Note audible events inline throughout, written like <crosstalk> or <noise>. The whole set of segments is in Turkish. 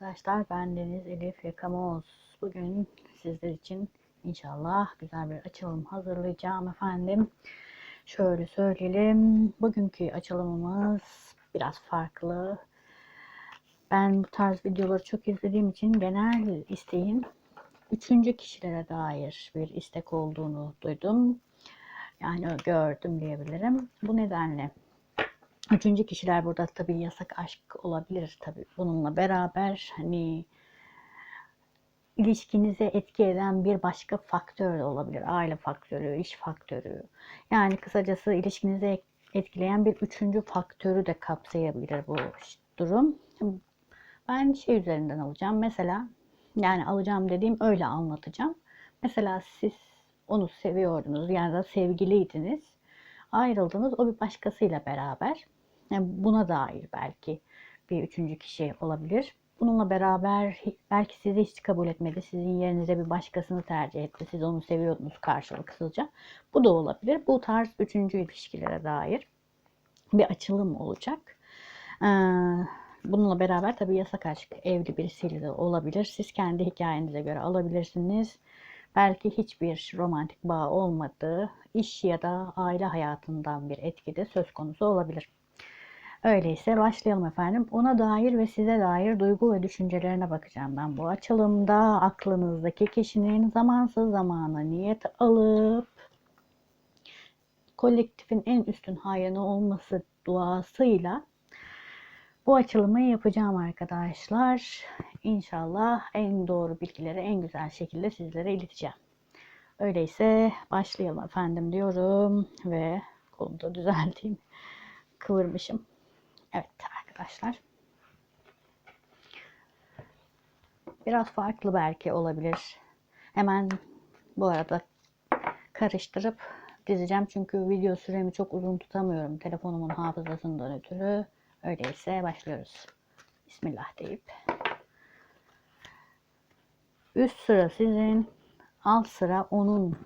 arkadaşlar. Ben Deniz Elif Yakamoz. Bugün sizler için inşallah güzel bir açılım hazırlayacağım efendim. Şöyle söyleyelim. Bugünkü açılımımız biraz farklı. Ben bu tarz videoları çok izlediğim için genel isteğin üçüncü kişilere dair bir istek olduğunu duydum. Yani gördüm diyebilirim. Bu nedenle Üçüncü kişiler burada tabii yasak aşk olabilir tabii. Bununla beraber hani ilişkinize etki eden bir başka faktör de olabilir. Aile faktörü, iş faktörü. Yani kısacası ilişkinize etkileyen bir üçüncü faktörü de kapsayabilir bu durum. Ben şey üzerinden alacağım. Mesela yani alacağım dediğim öyle anlatacağım. Mesela siz onu seviyordunuz yani da sevgiliydiniz. Ayrıldınız o bir başkasıyla beraber. Yani buna dair belki bir üçüncü kişi olabilir. Bununla beraber belki sizi hiç kabul etmedi. Sizin yerinize bir başkasını tercih etti. Siz onu seviyordunuz karşılıksızca. Bu da olabilir. Bu tarz üçüncü ilişkilere dair bir açılım olacak. Ee, bununla beraber tabii yasak aşk evli birisiyle de olabilir. Siz kendi hikayenize göre alabilirsiniz. Belki hiçbir romantik bağ olmadığı iş ya da aile hayatından bir etki de söz konusu olabilir. Öyleyse başlayalım efendim. Ona dair ve size dair duygu ve düşüncelerine bakacağım ben bu açılımda. Aklınızdaki kişinin zamansız zamana niyet alıp kolektifin en üstün hayrına olması duasıyla bu açılımı yapacağım arkadaşlar. İnşallah en doğru bilgileri en güzel şekilde sizlere ileteceğim. Öyleyse başlayalım efendim diyorum ve kolumu da düzelteyim. Kıvırmışım. Evet arkadaşlar. Biraz farklı belki olabilir. Hemen bu arada karıştırıp dizeceğim. Çünkü video süremi çok uzun tutamıyorum. Telefonumun hafızasından ötürü. Öyleyse başlıyoruz. Bismillah deyip. Üst sıra sizin, alt sıra onun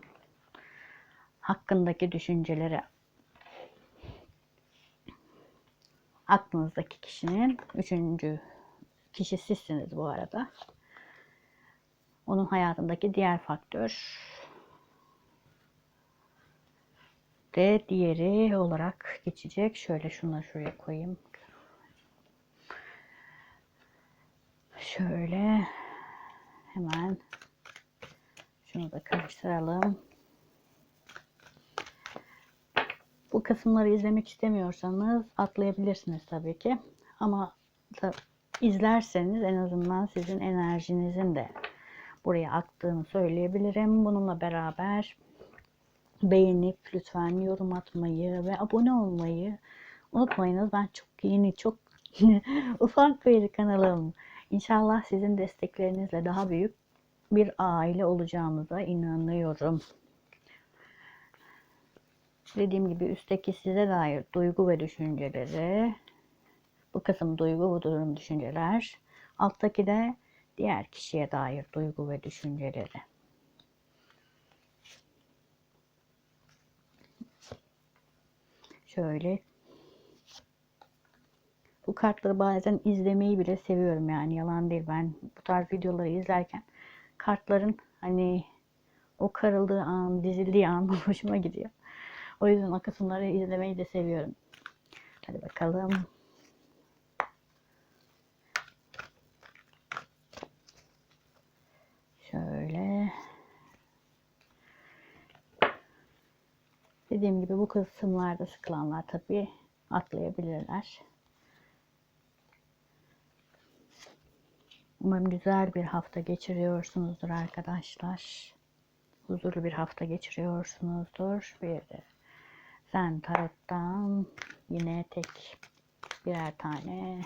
hakkındaki düşünceleri aklınızdaki kişinin üçüncü kişi sizsiniz bu arada. Onun hayatındaki diğer faktör de diğeri olarak geçecek. Şöyle şunları şuraya koyayım. Şöyle hemen şunu da karıştıralım. Bu kısımları izlemek istemiyorsanız atlayabilirsiniz tabii ki. Ama izlerseniz en azından sizin enerjinizin de buraya aktığını söyleyebilirim. Bununla beraber beğenip lütfen yorum atmayı ve abone olmayı unutmayınız. Ben çok yeni, çok <laughs> ufak bir kanalım. İnşallah sizin desteklerinizle daha büyük bir aile olacağımıza inanıyorum. Dediğim gibi üstteki size dair duygu ve düşünceleri. Bu kısım duygu, bu durum düşünceler. Alttaki de diğer kişiye dair duygu ve düşünceleri. Şöyle. Bu kartları bazen izlemeyi bile seviyorum yani yalan değil. Ben bu tarz videoları izlerken kartların hani o karıldığı an, dizildiği an <laughs> hoşuma gidiyor. O yüzden o kısımları izlemeyi de seviyorum. Hadi bakalım. Şöyle. Dediğim gibi bu kısımlarda sıkılanlar tabii atlayabilirler. Umarım güzel bir hafta geçiriyorsunuzdur arkadaşlar. Huzurlu bir hafta geçiriyorsunuzdur. Bir de sen tarottan yine tek birer tane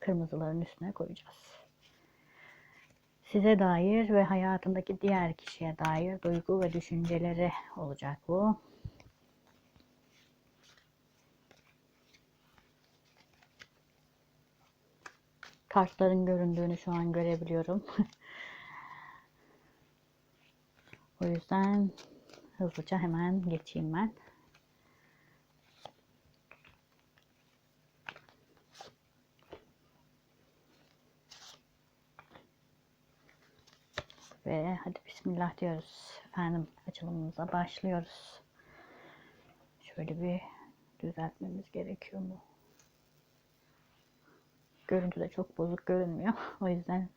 kırmızıların üstüne koyacağız. Size dair ve hayatındaki diğer kişiye dair duygu ve düşünceleri olacak bu. Kartların göründüğünü şu an görebiliyorum. <laughs> o yüzden hızlıca hemen geçeyim ben. Ve hadi bismillah diyoruz. Efendim açılımımıza başlıyoruz. Şöyle bir düzeltmemiz gerekiyor mu? Görüntü de çok bozuk görünmüyor. <laughs> O yüzden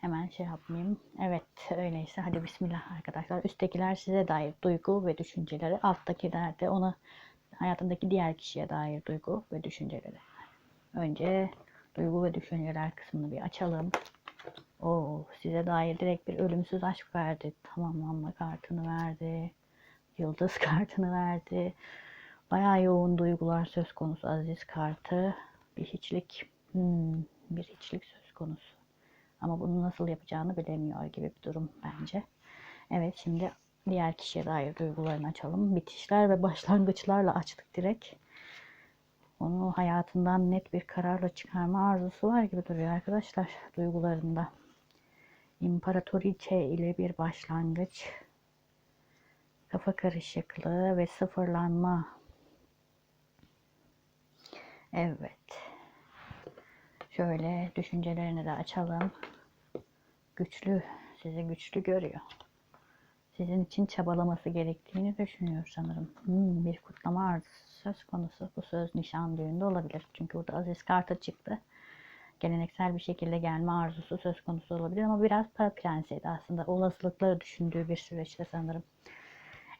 hemen şey yapmayayım. Evet öyleyse hadi bismillah arkadaşlar. Üsttekiler size dair duygu ve düşünceleri. Alttakiler de ona hayatındaki diğer kişiye dair duygu ve düşünceleri. Önce duygu ve düşünceler kısmını bir açalım. O size dair direkt bir ölümsüz aşk verdi. Tamamlanma kartını verdi. Yıldız <laughs> kartını verdi. Bayağı yoğun duygular söz konusu aziz kartı. Bir hiçlik, hmm, bir hiçlik söz konusu. Ama bunu nasıl yapacağını bilemiyor gibi bir durum bence. Evet şimdi diğer kişiye dair duygularını açalım. Bitişler ve başlangıçlarla açtık direkt. Onu hayatından net bir kararla çıkarma arzusu var gibi duruyor arkadaşlar duygularında. İmparatoriçe ile bir başlangıç. Kafa karışıklığı ve sıfırlanma. Evet. Şöyle düşüncelerini de açalım. Güçlü, sizi güçlü görüyor. Sizin için çabalaması gerektiğini düşünüyor sanırım. Hmm, bir kutlama arzusu söz konusu. Bu söz nişan düğünde olabilir. Çünkü burada Aziz kartı çıktı. Geleneksel bir şekilde gelme arzusu söz konusu olabilir ama biraz para prensiydi aslında. Olasılıkları düşündüğü bir süreçte sanırım.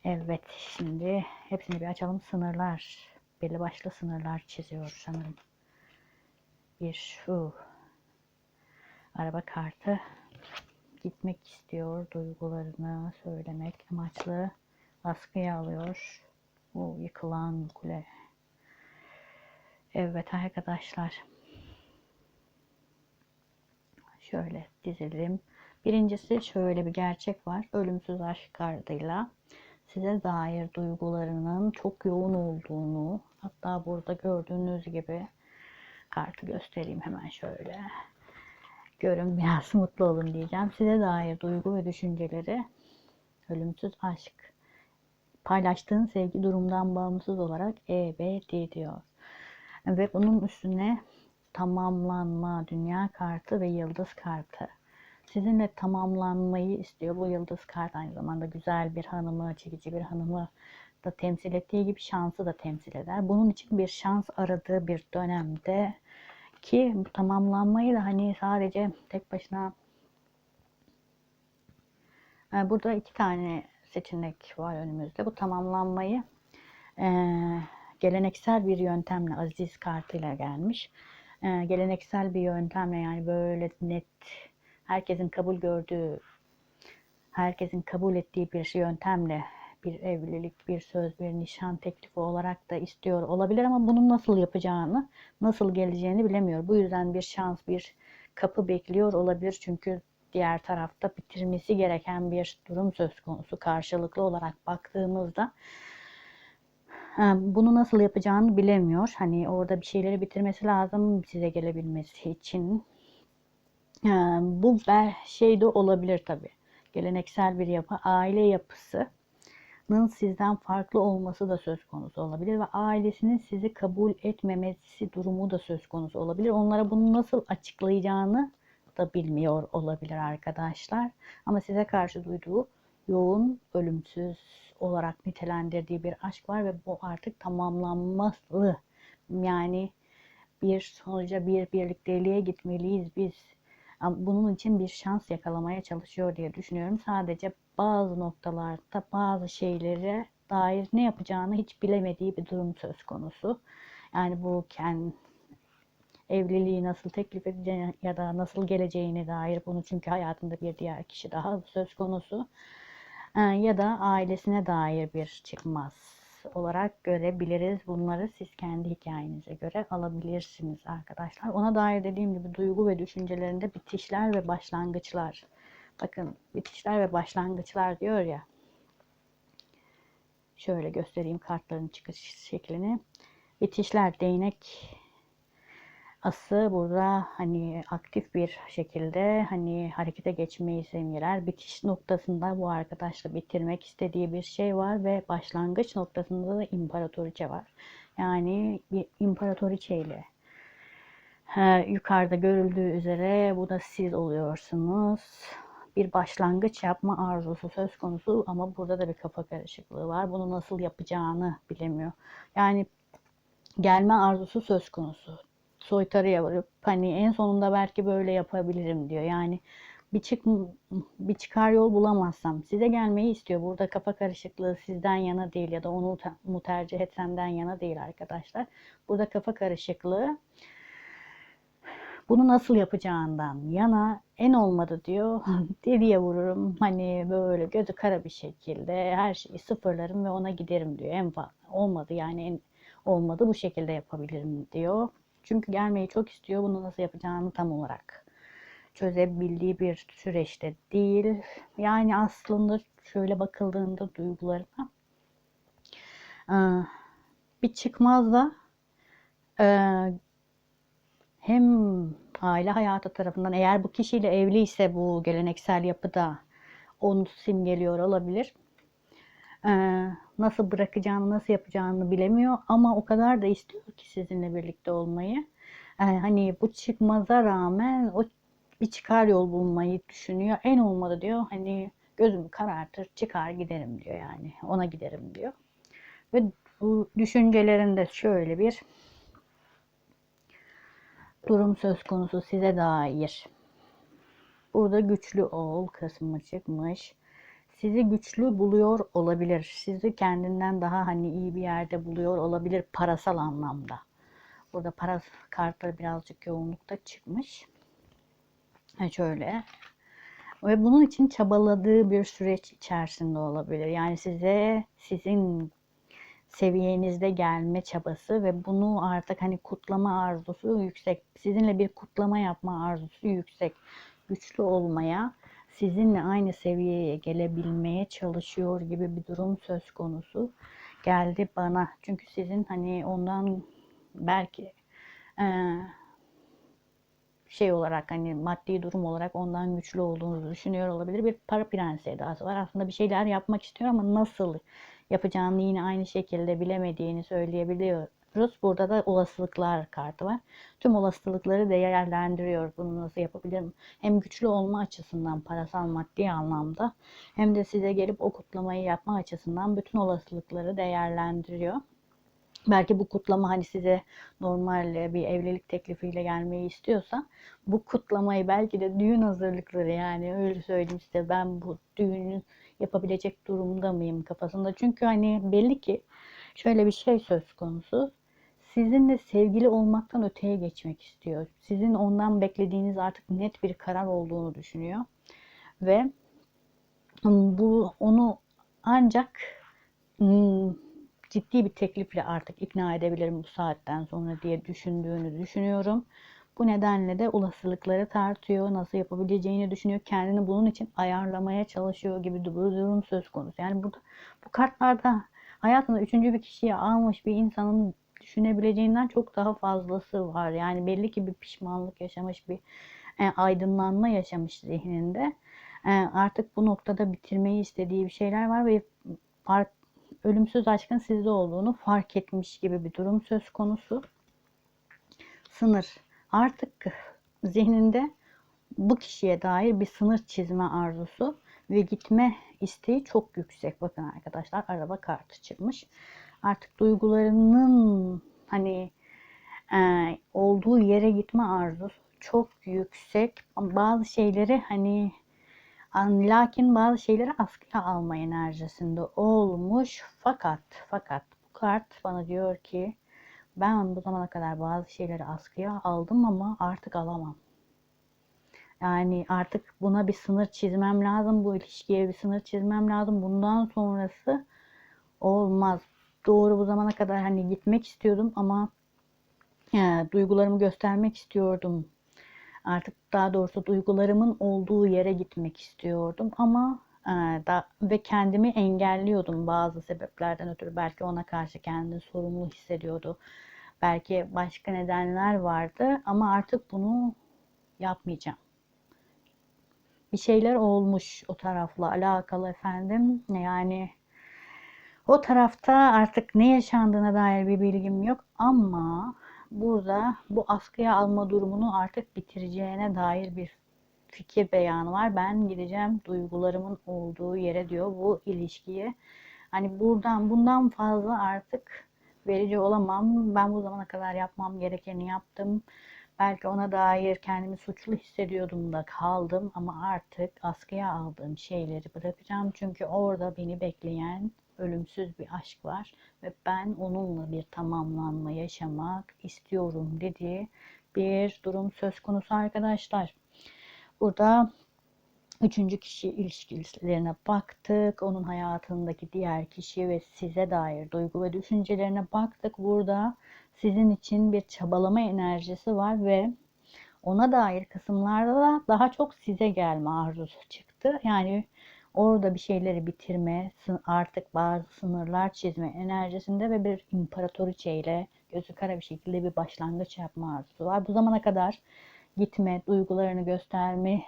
Evet şimdi hepsini bir açalım. Sınırlar. Belli başlı sınırlar çiziyor sanırım. Bir şu araba kartı gitmek istiyor. Duygularını söylemek amaçlı askıya alıyor. Bu yıkılan kule. Evet arkadaşlar. Şöyle dizelim. Birincisi şöyle bir gerçek var. Ölümsüz aşk kartıyla size dair duygularının çok yoğun olduğunu hatta burada gördüğünüz gibi kartı göstereyim hemen şöyle. Görün biraz <laughs> mutlu olun diyeceğim. Size dair duygu ve düşünceleri ölümsüz aşk paylaştığın sevgi durumdan bağımsız olarak EBD diyor. Ve bunun üstüne tamamlanma dünya kartı ve yıldız kartı. Sizinle tamamlanmayı istiyor. Bu yıldız kart aynı zamanda güzel bir hanımı, çekici bir hanımı da temsil ettiği gibi şansı da temsil eder. Bunun için bir şans aradığı bir dönemde ki bu tamamlanmayı da hani sadece tek başına yani burada iki tane seçenek var önümüzde. Bu tamamlanmayı e, geleneksel bir yöntemle Aziz kartıyla gelmiş. E, geleneksel bir yöntemle yani böyle net herkesin kabul gördüğü herkesin kabul ettiği bir yöntemle bir evlilik, bir söz, bir nişan teklifi olarak da istiyor olabilir ama bunu nasıl yapacağını, nasıl geleceğini bilemiyor. Bu yüzden bir şans, bir kapı bekliyor olabilir. Çünkü diğer tarafta bitirmesi gereken bir durum söz konusu karşılıklı olarak baktığımızda bunu nasıl yapacağını bilemiyor. Hani orada bir şeyleri bitirmesi lazım size gelebilmesi için. Bu şey de olabilir tabii. Geleneksel bir yapı, aile yapısının sizden farklı olması da söz konusu olabilir ve ailesinin sizi kabul etmemesi durumu da söz konusu olabilir. Onlara bunu nasıl açıklayacağını da bilmiyor olabilir arkadaşlar. Ama size karşı duyduğu yoğun, ölümsüz olarak nitelendirdiği bir aşk var ve bu artık tamamlanmalı. Yani bir sonuca bir birlikteliğe gitmeliyiz biz. Bunun için bir şans yakalamaya çalışıyor diye düşünüyorum. Sadece bazı noktalarda bazı şeylere dair ne yapacağını hiç bilemediği bir durum söz konusu. Yani bu kendi evliliği nasıl teklif edeceğini ya da nasıl geleceğine dair bunu çünkü hayatında bir diğer kişi daha söz konusu ee, ya da ailesine dair bir çıkmaz olarak görebiliriz. Bunları siz kendi hikayenize göre alabilirsiniz arkadaşlar. Ona dair dediğim gibi duygu ve düşüncelerinde bitişler ve başlangıçlar. Bakın bitişler ve başlangıçlar diyor ya. Şöyle göstereyim kartların çıkış şeklini. Bitişler değnek ası burada hani aktif bir şekilde hani harekete geçmeyi simgeler. Bitiş noktasında bu arkadaşla bitirmek istediği bir şey var ve başlangıç noktasında da imparatoriçe var. Yani bir imparatoriçe ile yukarıda görüldüğü üzere bu da siz oluyorsunuz. Bir başlangıç yapma arzusu söz konusu ama burada da bir kafa karışıklığı var. Bunu nasıl yapacağını bilemiyor. Yani gelme arzusu söz konusu. Soytarıya varıp hani en sonunda belki böyle yapabilirim diyor. Yani bir çık bir çıkar yol bulamazsam size gelmeyi istiyor. Burada kafa karışıklığı sizden yana değil ya da onu mu tercih etsemden yana değil arkadaşlar. Burada kafa karışıklığı bunu nasıl yapacağından yana en olmadı diyor. <laughs> Deliye vururum. Hani böyle gözü kara bir şekilde her şeyi sıfırlarım ve ona giderim diyor. En olmadı yani en olmadı bu şekilde yapabilirim diyor. Çünkü gelmeyi çok istiyor. Bunu nasıl yapacağını tam olarak çözebildiği bir süreçte değil. Yani aslında şöyle bakıldığında duygularına bir çıkmazda eee, hem aile hayatı tarafından eğer bu kişiyle evliyse bu geleneksel yapıda onu simgeliyor olabilir. Eee, nasıl bırakacağını, nasıl yapacağını bilemiyor ama o kadar da istiyor ki sizinle birlikte olmayı. Eee, hani bu çıkmaza rağmen o bir çıkar yol bulmayı düşünüyor. En olmadı diyor hani gözümü karartır çıkar giderim diyor yani ona giderim diyor. Ve bu düşüncelerinde şöyle bir durum söz konusu size dair. Burada güçlü ol kısmı çıkmış. Sizi güçlü buluyor olabilir. Sizi kendinden daha hani iyi bir yerde buluyor olabilir parasal anlamda. Burada para kartları birazcık yoğunlukta çıkmış. Ha şöyle. Ve bunun için çabaladığı bir süreç içerisinde olabilir. Yani size sizin seviyenizde gelme çabası ve bunu artık hani kutlama arzusu yüksek. Sizinle bir kutlama yapma arzusu yüksek. Güçlü olmaya, sizinle aynı seviyeye gelebilmeye çalışıyor gibi bir durum söz konusu geldi bana. Çünkü sizin hani ondan belki eee, şey olarak hani maddi durum olarak ondan güçlü olduğunuzu düşünüyor olabilir. Bir para prensi edası var. Aslında bir şeyler yapmak istiyor ama nasıl yapacağını yine aynı şekilde bilemediğini söyleyebiliyoruz. Burada da olasılıklar kartı var. Tüm olasılıkları değerlendiriyor. Bunu nasıl yapabilirim? Hem güçlü olma açısından parasal maddi anlamda hem de size gelip o kutlamayı yapma açısından bütün olasılıkları değerlendiriyor. Belki bu kutlama hani size normal bir evlilik teklifiyle gelmeyi istiyorsa bu kutlamayı belki de düğün hazırlıkları yani öyle söyleyeyim size ben bu düğünü yapabilecek durumda mıyım kafasında. Çünkü hani belli ki şöyle bir şey söz konusu. Sizinle sevgili olmaktan öteye geçmek istiyor. Sizin ondan beklediğiniz artık net bir karar olduğunu düşünüyor. Ve bu onu ancak ciddi bir teklifle artık ikna edebilirim bu saatten sonra diye düşündüğünü düşünüyorum. Bu nedenle de olasılıkları tartıyor, nasıl yapabileceğini düşünüyor, kendini bunun için ayarlamaya çalışıyor gibi bir durum söz konusu. Yani burada bu kartlarda hayatında üçüncü bir kişiye almış bir insanın düşünebileceğinden çok daha fazlası var. Yani belli ki bir pişmanlık yaşamış, bir e, aydınlanma yaşamış zihninde. E, artık bu noktada bitirmeyi istediği bir şeyler var ve fark, ölümsüz aşkın sizde olduğunu fark etmiş gibi bir durum söz konusu. Sınır. Artık zihninde bu kişiye dair bir sınır çizme arzusu ve gitme isteği çok yüksek. Bakın arkadaşlar araba kartı çıkmış. Artık duygularının hani e, olduğu yere gitme arzusu çok yüksek. Bazı şeyleri hani lakin bazı şeyleri askıya alma enerjisinde olmuş. Fakat fakat bu kart bana diyor ki ben bu zamana kadar bazı şeyleri askıya aldım ama artık alamam. Yani artık buna bir sınır çizmem lazım. Bu ilişkiye bir sınır çizmem lazım. Bundan sonrası olmaz. Doğru bu zamana kadar hani gitmek istiyordum ama e, duygularımı göstermek istiyordum. Artık daha doğrusu duygularımın olduğu yere gitmek istiyordum ama e, da, ve kendimi engelliyordum bazı sebeplerden ötürü. Belki ona karşı kendini sorumlu hissediyordu. Belki başka nedenler vardı ama artık bunu yapmayacağım. Bir şeyler olmuş o tarafla alakalı efendim. Yani o tarafta artık ne yaşandığına dair bir bilgim yok ama burada bu askıya alma durumunu artık bitireceğine dair bir fikir beyanı var. Ben gideceğim duygularımın olduğu yere diyor bu ilişkiye. Hani buradan bundan fazla artık verici olamam. Ben bu zamana kadar yapmam gerekeni yaptım. Belki ona dair kendimi suçlu hissediyordum da kaldım ama artık askıya aldığım şeyleri bırakacağım. Çünkü orada beni bekleyen ölümsüz bir aşk var ve ben onunla bir tamamlanma yaşamak istiyorum dediği bir durum söz konusu arkadaşlar. Burada üçüncü kişi ilişkilerine baktık. Onun hayatındaki diğer kişi ve size dair duygu ve düşüncelerine baktık. Burada sizin için bir çabalama enerjisi var ve ona dair kısımlarda da daha çok size gelme arzusu çıktı. Yani orada bir şeyleri bitirme, artık bazı sınırlar çizme enerjisinde ve bir imparatoriçe ile gözü kara bir şekilde bir başlangıç yapma arzusu var. Bu zamana kadar gitme, duygularını gösterme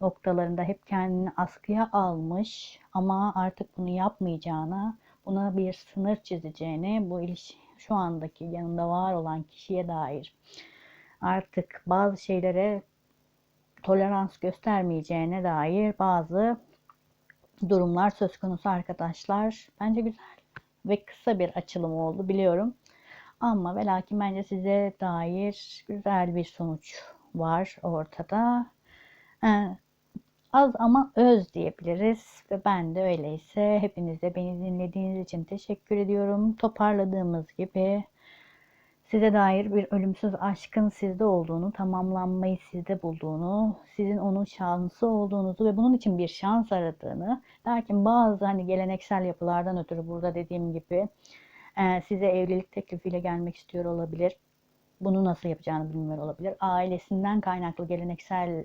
noktalarında hep kendini askıya almış ama artık bunu yapmayacağını, buna bir sınır çizeceğini, bu ilişki şu andaki yanında var olan kişiye dair artık bazı şeylere tolerans göstermeyeceğine dair bazı durumlar söz konusu arkadaşlar. Bence güzel ve kısa bir açılım oldu biliyorum. Ama ve lakin bence size dair güzel bir sonuç var ortada. Ee, az ama öz diyebiliriz ve ben de öyleyse hepinize beni dinlediğiniz için teşekkür ediyorum. Toparladığımız gibi size dair bir ölümsüz aşkın sizde olduğunu, tamamlanmayı sizde bulduğunu, sizin onun şansı olduğunuzu ve bunun için bir şans aradığını, lakin bazı hani geleneksel yapılardan ötürü burada dediğim gibi e, size evlilik teklifiyle gelmek istiyor olabilir. Bunu nasıl yapacağını bilmiyor olabilir. Ailesinden kaynaklı geleneksel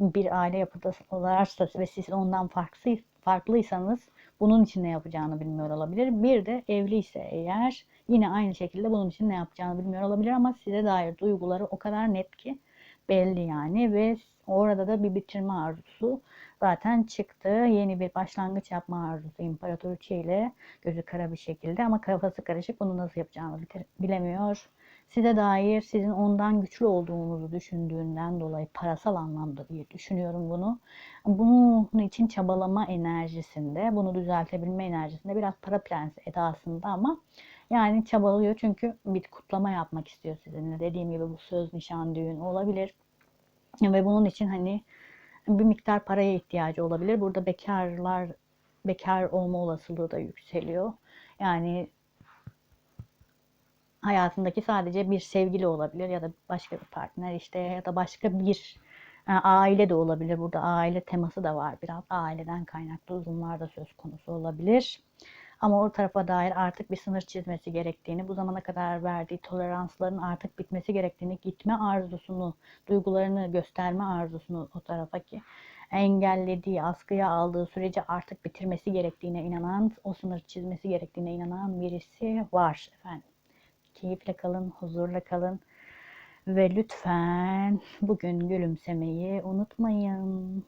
bir aile yapıda varsa ve siz ondan farklı, farklıysanız bunun için ne yapacağını bilmiyor olabilir. Bir de evliyse eğer yine aynı şekilde bunun için ne yapacağını bilmiyor olabilir ama size dair duyguları o kadar net ki belli yani ve orada da bir bitirme arzusu zaten çıktı. Yeni bir başlangıç yapma arzusu imparatoriçe ile gözü kara bir şekilde ama kafası karışık bunu nasıl yapacağını bilemiyor size dair sizin ondan güçlü olduğunuzu düşündüğünden dolayı parasal anlamda diye düşünüyorum bunu. Bunun için çabalama enerjisinde, bunu düzeltebilme enerjisinde biraz para prensi edasında ama yani çabalıyor çünkü bir kutlama yapmak istiyor sizinle. Dediğim gibi bu söz, nişan, düğün olabilir. Ve bunun için hani bir miktar paraya ihtiyacı olabilir. Burada bekarlar bekar olma olasılığı da yükseliyor. Yani hayatındaki sadece bir sevgili olabilir ya da başka bir partner işte ya da başka bir yani e, aile de olabilir. Burada aile teması da var. Biraz aileden kaynaklı uzunlar da söz konusu olabilir. Ama o tarafa dair artık bir sınır çizmesi gerektiğini, bu zamana kadar verdiği toleransların artık bitmesi gerektiğini, gitme arzusunu, duygularını gösterme arzusunu o tarafa ki engellediği, askıya aldığı sürece artık bitirmesi gerektiğine inanan, o sınır çizmesi gerektiğine inanan birisi var efendim keyifle kalın, huzurla kalın. Ve lütfen bugün gülümsemeyi unutmayın.